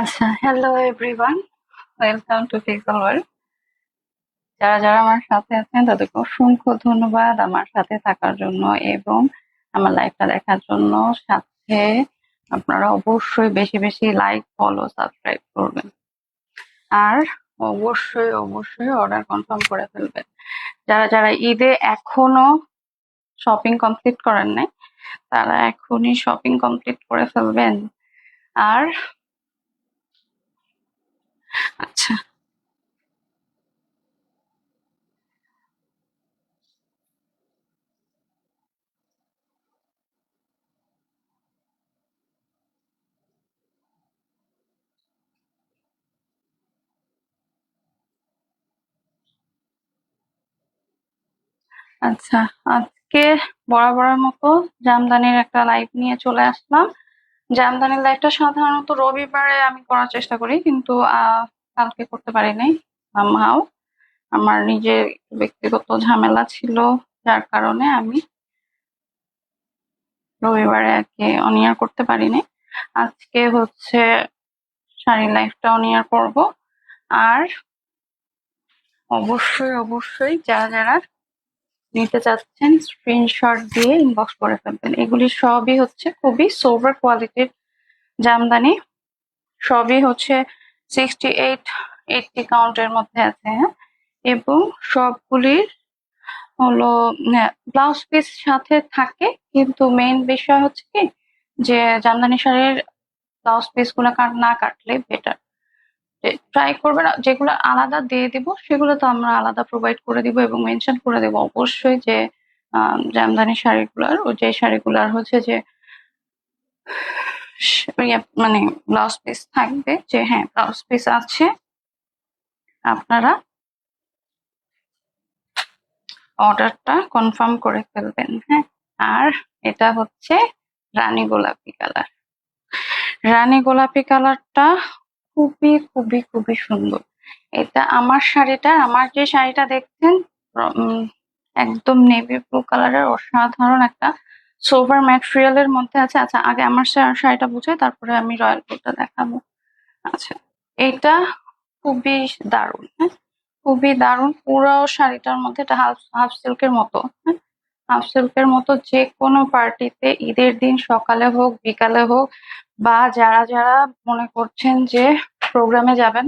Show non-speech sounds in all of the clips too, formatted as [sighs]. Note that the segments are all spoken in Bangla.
আচ্ছা hello everyone welcome to Pixel World যারা যারা আমার সাথে আছেন, তাদেরকে অসংখ্য ধন্যবাদ আমার সাথে থাকার জন্য এবং আমার লাইভটা দেখার জন্য। সাথে আপনারা অবশ্যই বেশি বেশি লাইক ফলো সাবস্ক্রাইব করবেন। আর অবশ্যই অবশ্যই অর্ডার কনফার্ম করে ফেলবেন। যারা যারা ঈদে এখনও শপিং কমপ্লিট করেন নাই, তারা এখনই শপিং কমপ্লিট করে ফেলবেন। আর আচ্ছা। আচ্ছা আজকে বরাবরের মতো জামদানির একটা লাইভ নিয়ে চলে আসলাম। জামদানির লাইভটা সাধারণত রবিবারে আমি করার চেষ্টা করি, কিন্তু কালকে করতে পারি নাই somehow আমার নিজের ব্যক্তিগত ঝামেলা ছিল, যার কারণে আমি রবিবারে আর কি অনিয়ার করতে পারিনি। আজকে হচ্ছে শাড়ি লাইফটা অনিয়ার করব। আর অবশ্যই অবশ্যই যারা যারা নিতে চাচ্ছেন স্ক্রিনশট দিয়ে ইনবক্স করে ফেলবেন। এগুলি সবই হচ্ছে খুবই সোভার কোয়ালিটির জামদানি। সবই হচ্ছে সিক্সটি এইট এইটটি কাউন্টের মধ্যে আছে হ্যাঁ? এবং সবগুলির হলো ব্লাউজ পিস সাথে থাকে, কিন্তু মেইন বিষয় হচ্ছে কি, যে জামদানি শাড়ির ব্লাউজ পিসগুলো না কাটলে বেটার ট্রাই করবেন যেগুলো আলাদা দিয়ে দিব, সেগুলো তো আমরা আলাদা প্রোভাইড করে দিব এবং মেনশন করে দেব। অবশ্যই যে জামদানি শাড়িগুলোর, ও যে শাড়িগুলোর হচ্ছে যে [sighs] মানে ব্লাউজ পিস থাকবে, যে হ্যাঁ ব্লাউজ পিস আছে। আপনারা অর্ডারটা কনফার্ম করে ফেলবেন হ্যাঁ। আর এটা হচ্ছে রানী গোলাপি কালার রানী গোলাপি কালারটা খুবই খুবই খুবই সুন্দর। এটা আমার শাড়িটা, আমার যে শাড়িটা দেখছেন একদম নেভি ব্লু কালারের অসাধারণ একটা সোভার ম্যাটেরিয়ালের মধ্যে আছে। আচ্ছা আগে আমার শাড়িটা বুঝাই, তারপরে আমি রয়্যাল ব্লুটা দেখাবো। আচ্ছা এটা খুবই দারুণ হ্যাঁ? খুবই দারুণ, পুরো শাড়িটার মধ্যে এটা হাফ হাফ সিল্কের মতো হ্যাঁ? হাফ সিল্কের মতো যে কোনো পার্টিতে ঈদের দিন সকালে হোক, বিকালে হোক, বা যারা যারা মনে করছেন যে প্রোগ্রামে যাবেন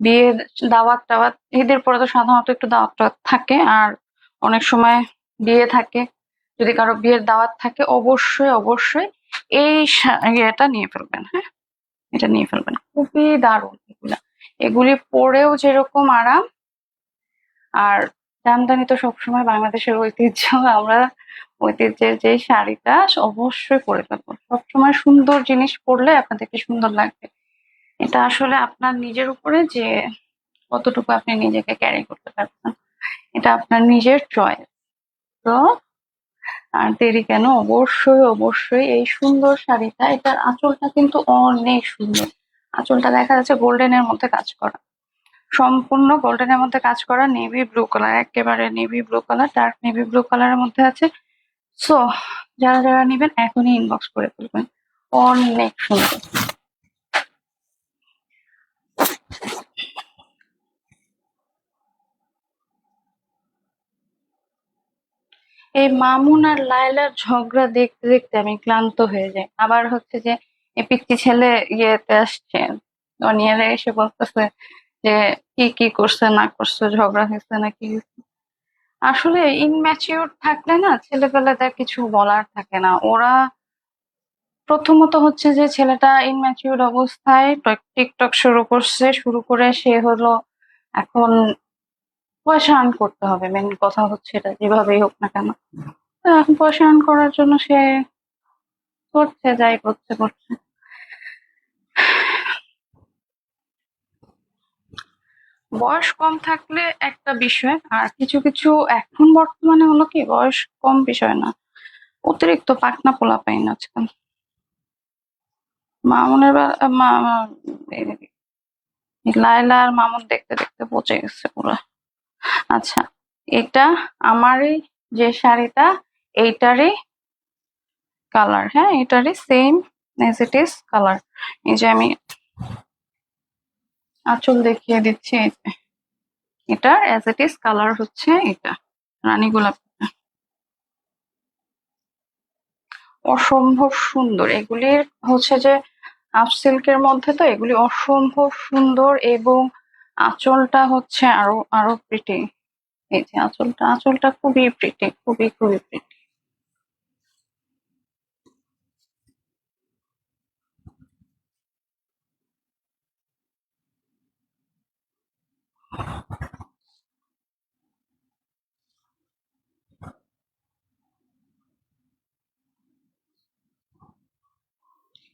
বিয়ে দাওয়াত টাওয়াত, ঈদের পরে তো সাধারণত একটু দাওয়াত টাওয়াত থাকে, আর অনেক সময় বিয়ে থাকে, যদি কারও বিয়ের দাওয়াত থাকে, অবশ্যই অবশ্যই এই ইয়েটা নিয়ে ফেলবেন হ্যাঁ? এটা নিয়ে ফেলবেন। খুবই দারুণ এগুলা। এগুলি পরেও যেরকম আরাম, আর জামদানি তো সবসময় বাংলাদেশের ঐতিহ্য। আমরা ঐতিহ্যের যে শাড়িটা অবশ্যই পরে ফেলব। সবসময় সুন্দর জিনিস পরলে আপনাদেরকে সুন্দর লাগবে। এটা আসলে আপনার নিজের উপরে যে কতটুকু আপনি নিজেকে ক্যারি করতে পারবেন, এটা আপনার নিজের চয়েস তো আর দেরি কেন? অবশ্যই অবশ্যই এই সুন্দর শাড়িটা, এটার আঁচলটা কিন্তু অনেক সুন্দর। আঁচলটা দেখা যাচ্ছে গোল্ডেনের মধ্যে কাজ করা। সম্পূর্ণ গোল্ডেনের মধ্যে কাজ করা নেভি ব্লু কালার একেবারে navy blue colour dark navy blue কালারের মধ্যে আছে। সো যারা যারা নেবেন, এখনই ইনবক্স করে ফেলবেন। অনেক সুন্দর। এই মামুন আর লায়লার ঝগড়া দেখতে দেখতে আমি ক্লান্ত হয়ে যাই। আবার হচ্ছে যে এই পিচ্ছি ছেলে ইয়েতে আসছে। অনিয়ারে এসে বলতেছে যে কি কি করছে, না করছে, ঝগড়া হয়েছে না কি। আসলে ইনম্যাচিউর থাকলে না ছেলেপেলেদের কিছু বলার থাকে না। ওরা প্রথমত হচ্ছে যে ছেলেটা ইনম্যাচিউর অবস্থায় টিকটক শুরু করছে, শুরু করে সে হলো এখন পয়সা আর্ন করতে হবে। মেন কথা হচ্ছে এটা, যেভাবেই হোক না কেন। এখন পয়সা আর্ন করার জন্য সে করছে, যাই করছে করছে। বয়স কম থাকলে একটা বিষয়, আর কিছু কিছু এখন বর্তমানে হলো কি, বয়স কম বিষয় না। অতিরিক্ত পাকনা পোলা পাই না আজকাল মামুনের লায়লা আর মামুন দেখতে দেখতে পচে গেছে পুরো। আচ্ছা এটা আমারই যে শাড়িটা, এইটারই কালার হ্যাঁ এটারই same as it is colour এই যে আমি আঁচল দেখিয়ে দিচ্ছি। এটার অ্যাজ ইট ইজ কালার হচ্ছে এটা, রানী গোলাপ। অসম্ভব সুন্দর। এগুলির হচ্ছে যে হাফ সিল্কের মধ্যে তো এগুলি অসম্ভব সুন্দর এবং আঁচলটা হচ্ছে আরও আরও প্রিটি এই যে আঁচলটা আঁচলটা খুবই প্রিটি খুবই খুবই প্রিটি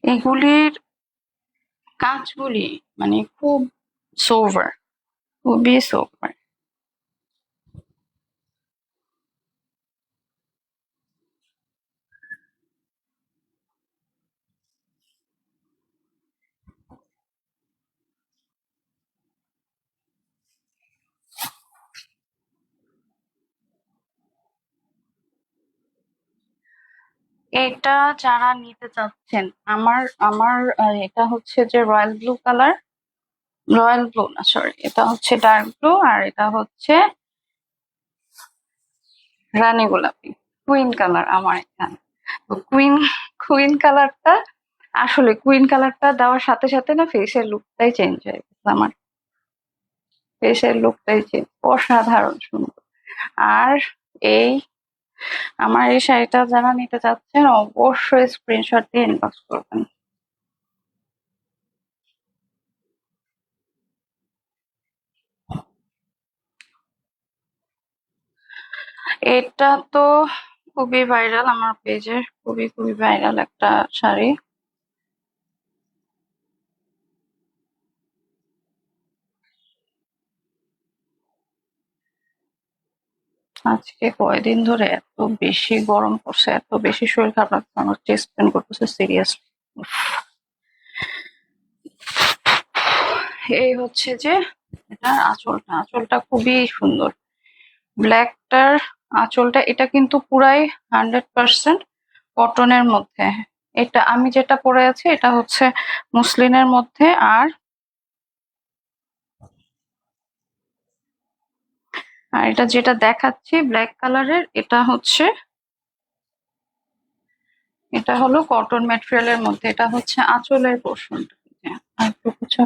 এগুলির কাজগুলি মানে খুব সোভার খুবই সোভার এটা যারা নিতে চাচ্ছেন, আমার আমার এটা হচ্ছে যে royal blue colour, royal blue না, সরি, এটা হচ্ছে ডার্ক ব্লু আর এটা হচ্ছে রানী গোলাপি, কুইন কালার আমার এখানে। তো কুইন কুইন কালারটা, আসলে কুইন কালারটা দেওয়ার সাথে সাথে না ফেসের লুকটাই চেঞ্জ হয়ে গেছে আমার। ফেসের লুকটাই চেঞ্জ অসাধারণ সুন্দর। আর এই আমার এই শাড়িটা যারা নিতে চাচ্ছেন, অবশ্যই স্ক্রিনশট দিয়ে ইনবক্স করবেন। এটা তো খুবই ভাইরাল আমার পেজে খুবই খুবই ভাইরাল একটা শাড়ি। আজকে কয়দিন ধরে এত বেশি গরম পড়ছে, এত বেশি শরীর খারাপ লাগছে, আমার চেস্ট পেন করতেছে সিরিয়াস এই হচ্ছে যে এটা আঁচলটা আঁচলটা খুবই সুন্দর। ব্ল্যাকটার আঁচলটা, এটা কিন্তু পুরাই হান্ড্রেড পার্সেন্ট কটনের মধ্যে। এটা, আমি যেটা পরে আছি, এটা হচ্ছে মুসলিনের মধ্যে আর আর এটা যেটা দেখাচ্ছি ব্ল্যাক কালারের এটা হচ্ছে এটা হলো কটন ম্যাটেরিয়ালের মধ্যে, এটা হচ্ছে আঁচলের পোর্শনটা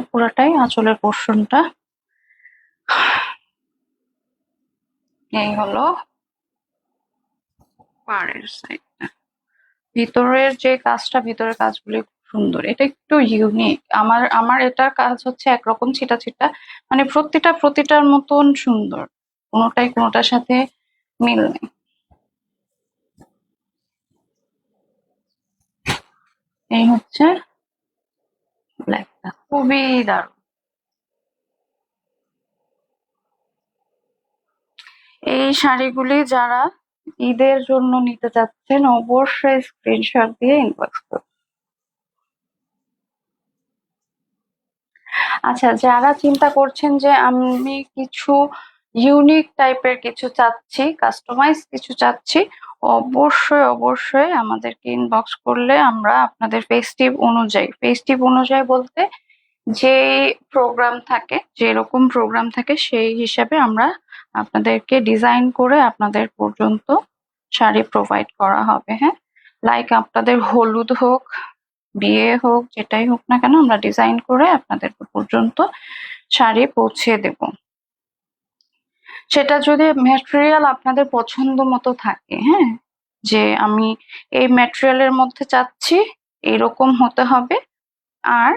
পুরাটাই আঁচলের পোর্শনটা এই হলো পাড়ের সাইডটা ভিতরের যে কাজটা, ভিতরের কাজগুলি সুন্দর। এটা একটু ইউনিক আমার আমার এটা কাজ হচ্ছে একরকম ছিটা ছিটা মানে প্রতিটা, প্রতিটার মতন সুন্দর। কোনোটাই কোনোটার সাথে মিল নেই। এই হচ্ছে ব্ল্যাকটা। খুবই দারুণ। এই শাড়িগুলি যারা ঈদের জন্য নিতে চাচ্ছেন, অবশ্যই স্ক্রিনশট দিয়ে ইনবক্স করুন। আচ্ছা যারা চিন্তা করছেন যে আমি কিছু ইউনিক টাইপের কিছু চাচ্ছি কাস্টমাইজ কিছু চাচ্ছি। অবশ্যই অবশ্যই আমাদেরকে ইনবক্স করলে আমরা আপনাদের ফেস্টিভ অনুযায়ী ফেস্টিভ অনুযায়ী বলতে যে প্রোগ্রাম থাকে, যেরকম প্রোগ্রাম থাকে সেই হিসাবে আমরা আপনাদেরকে ডিজাইন করে আপনাদের পর্যন্ত শাড়ি প্রোভাইড করা হবে হ্যাঁ? লাইক আপনাদের হলুদ হোক, বিয়ে হোক, যেটাই হোক না কেন, আমরা ডিজাইন করে আপনাদের পর্যন্ত শাড়ি পৌঁছে দেব। সেটা যদি ম্যাটেরিয়াল আপনাদের পছন্দ মতো থাকে হ্যাঁ? যে আমি এই ম্যাটেরিয়ালের মধ্যে চাচ্ছি, এরকম হতে হবে। আর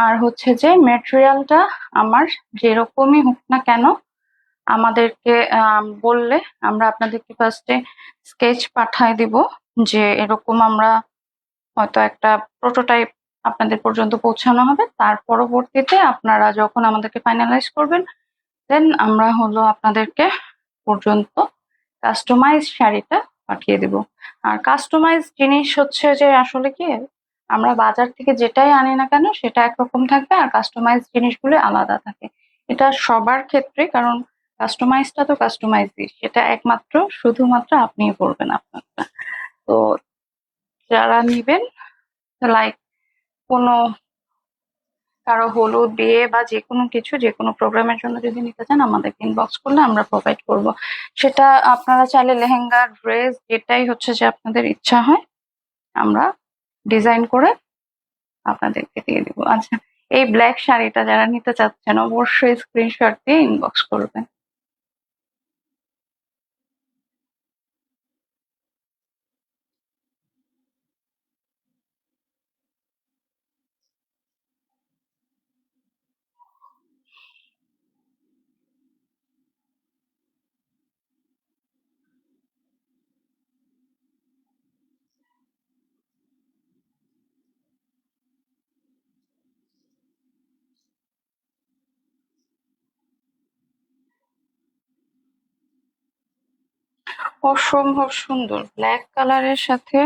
আর হচ্ছে যে ম্যাটেরিয়ালটা আমার যেরকমই হোক না কেন, আমাদেরকে বললে আমরা আপনাদেরকে ফার্স্টে স্কেচ পাঠায় দিব যে এরকম আমরা হয়তো একটা প্রোটোটাইপ আপনাদের পর্যন্ত পৌঁছানো হবে। তার পরবর্তীতে আপনারা যখন আমাদেরকে ফাইনালাইজ করবেন দেন আমরা হলো আপনাদেরকে পর্যন্ত কাস্টমাইজ শাড়িটা পাঠিয়ে দিব। আর কাস্টমাইজ জিনিস হচ্ছে যে, আসলে কি, আমরা বাজার থেকে যেটাই আনি না কেন, সেটা একরকম থাকবে আর কাস্টমাইজ জিনিসগুলো আলাদা থাকে। এটা সবার ক্ষেত্রে, কারণ কাস্টমাইজটা তো কাস্টমাইজই সেটা একমাত্র, শুধুমাত্র আপনিই করবেন আপনারটা। তো যারা নিবেন লাইক কোনো কারও হলুদ, বিয়ে বা যে কোনো কিছু, যে কোনো প্রোগ্রামের জন্য যদি নিতে চান আমাদেরকে ইনবক্স করলে আমরা প্রোভাইড করব। সেটা আপনারা চাইলে লেহেঙ্গা ড্রেস যেটাই হচ্ছে যে আপনাদের ইচ্ছা হয়, আমরা ডিজাইন করে আপনাদেরকে দিয়ে দিব। আচ্ছা এই ব্ল্যাক শাড়িটা যারা নিতে চাচ্ছেন, অবশ্যই স্ক্রিনশট দিয়ে ইনবক্স করবেন। অসম্ভব সুন্দর। ব্ল্যাক কালারের সাথে